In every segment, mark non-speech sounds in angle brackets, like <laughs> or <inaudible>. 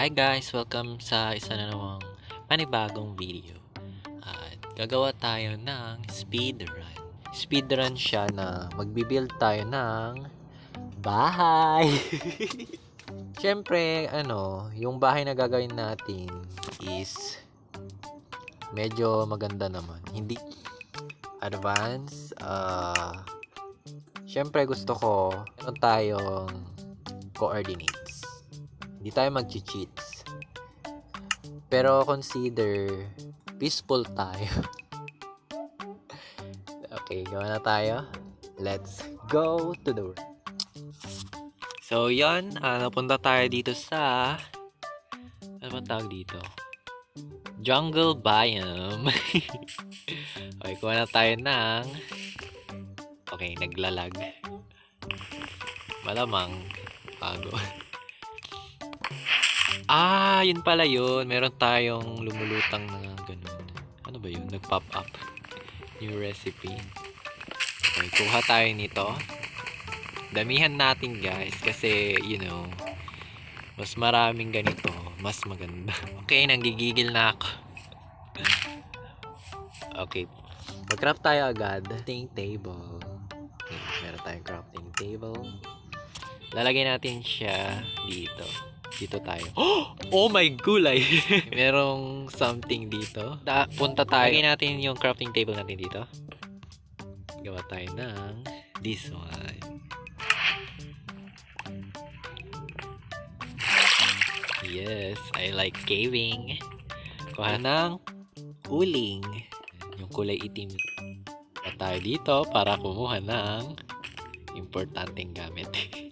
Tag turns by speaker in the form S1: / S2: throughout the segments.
S1: Hi guys! Welcome sa isa na namang panibagong video. At gagawa tayo ng speedrun. Speedrun siya na magbibuild tayo ng bahay. <laughs> Siyempre, ano, yung bahay na gagawin natin is medyo maganda naman. Hindi advance. Ah, Siyempre, gusto ko meron tayong coordinates. Hindi tayo mag-cheats. Pero consider peaceful tayo. <laughs> okay, gawa na tayo. Let's go to the work. So, yon ah, napunta tayo dito sa... Ano ba tawag dito? Jungle Biome. <laughs> okay, kuha na tayo ng... Okay, naglalag. Malamang bago. <laughs> ah, yun pala yun. Meron tayong lumulutang na ganun. Ano ba yun? Nag-pop up. New recipe. Okay, kuha tayo nito. Damihan natin guys kasi, you know, mas maraming ganito, mas maganda. <laughs> Okay, nanggigigil na ako. Okay, mag-craft tayo agad. Crafting table. Okay, meron tayong crafting table. Lalagay natin siya dito. Dito tayo. <gasps> Oh, my gulay! <laughs> Merong something dito. Da, punta tayo. Lagay natin yung crafting table natin dito. Gawa tayo ng this one. Yes, I like caving. Kuha ng uling. Yung kulay itim. At tayo dito para kumuha ng importanteng gamit. <laughs>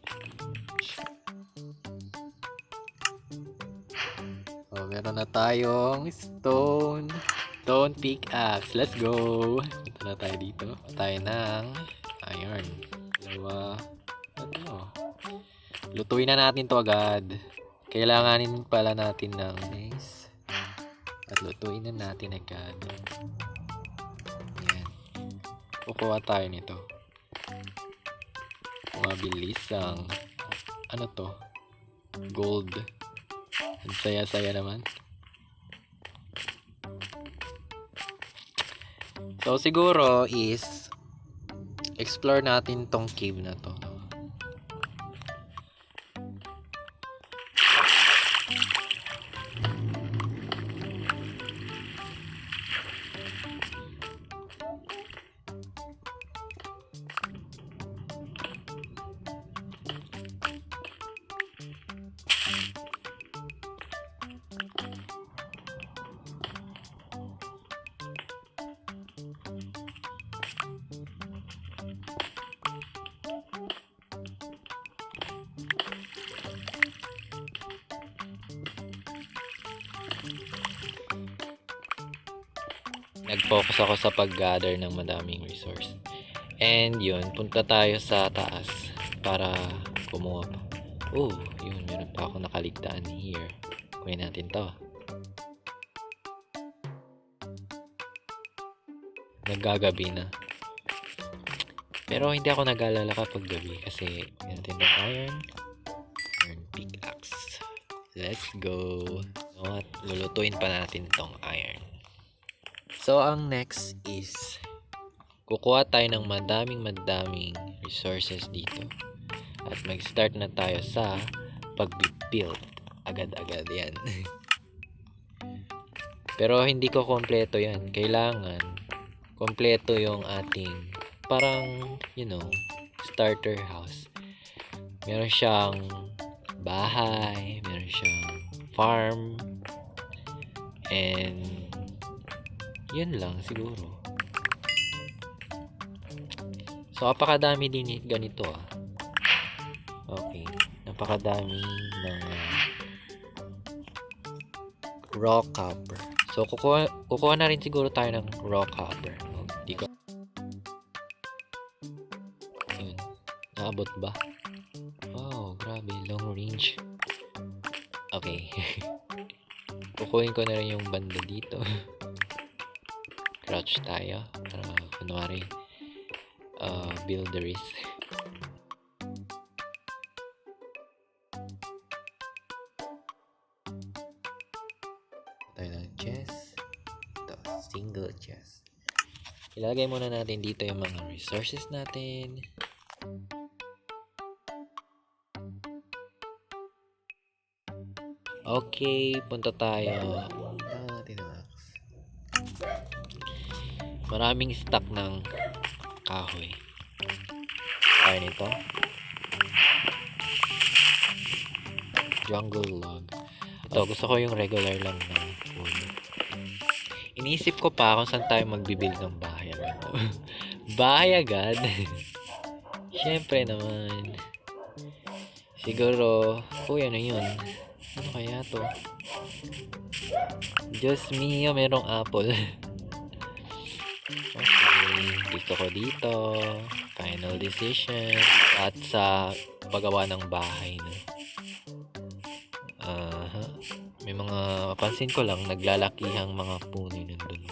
S1: meron na tayong stone. Stone pickaxe. Let's go. Ito na tayo dito. Tayo ng iron. Dalawa. Ano? Lutuin na natin to agad. Kailanganin pala natin ng nice. At lutuin na natin agad. Yan. Kukuha tayo nito. Mabilis ang ano to? Gold. Saya-saya naman. So siguro is explore natin tong cave na to. Nag-focus ako sa pag-gather ng madaming resource. And yun, punta tayo sa taas para kumuha pa. Oh, yun, meron pa ako nakaligtaan here. Kunin natin to. Naggagabi na. Pero hindi ako nag-alala kapag gabi kasi natin ng iron. Iron pickaxe. Let's go. At lulutuin pa natin tong iron. So, ang next is kukuha tayo ng madaming madaming resources dito. At mag-start na tayo sa pag-build. Agad-agad yan. <laughs> Pero hindi ko kompleto yan. Kailangan kompleto yung ating parang, you know, starter house. Meron siyang bahay, meron siyang farm, and yun lang siguro. So, napakadami din ganito ah. Okay. Napakadami uh, raw copper. So, kukuha, kukuha na rin siguro tayo ng raw copper. No? Di ko... Yun. Naabot ba? Wow, grabe. Long range. Okay. <laughs> Kukuhin ko na rin yung banda dito. <laughs> crouch tayo. Para kunwari ah, uh, builders tayo ng chest ito single chest ilagay muna natin dito yung mga resources natin. Okay punta tayo. Maraming stock ng kahoy. Kaya nito. Jungle log. Ito, gusto ko yung regular lang na food. Iniisip ko pa kung saan tayo magbibuild ng bahay <laughs> bahay agad? <laughs> Siyempre naman. Siguro, uy, ano yun? Ano kaya to? Diyos mio, merong apple. <laughs> gusto ko dito. Final decision. At sa paggawa ng bahay, no? Aha. May mga, pansin ko lang, naglalakihang mga puno nandun.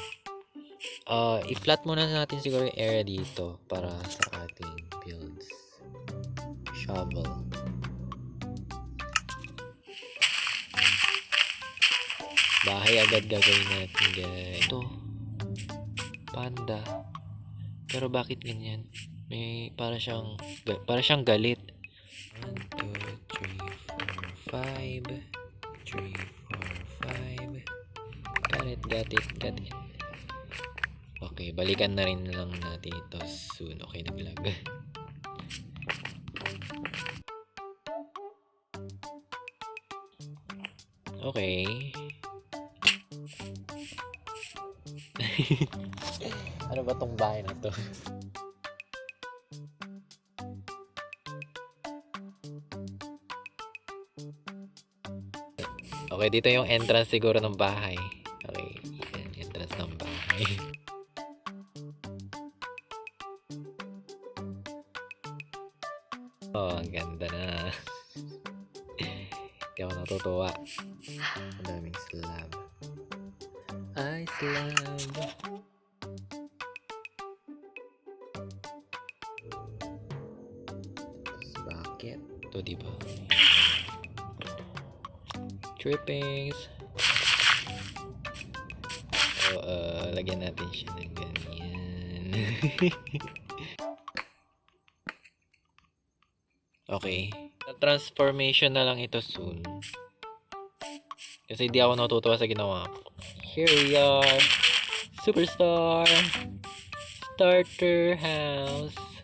S1: Uh, i-flat muna natin siguro yung area dito para sa ating builds. Shovel. Bahay agad gagawin natin guys. Ito. Panda. Pero bakit ganyan? May para siyang para siyang galit. 1 2 3 4 5 3 4 5 Got it, got it, got it. Okay, balikan na rin lang natin ito soon. Okay, naglag. <laughs> Okay. <laughs> ano ba tong bahay na to? Okay, dito yung entrance siguro ng bahay. Okay, yan, entrance ng bahay. <laughs> Oh, ang ganda na. Hindi ako natutuwa. Ang daming slab. Tapos bucket. Ito, di ba? Trippings. So, uh, lagyan natin siya ng ganyan. <laughs> okay. Transformation na lang ito soon. Kasi di ako natutuwa sa ginawa ko. Here we are. Superstar. Starter house.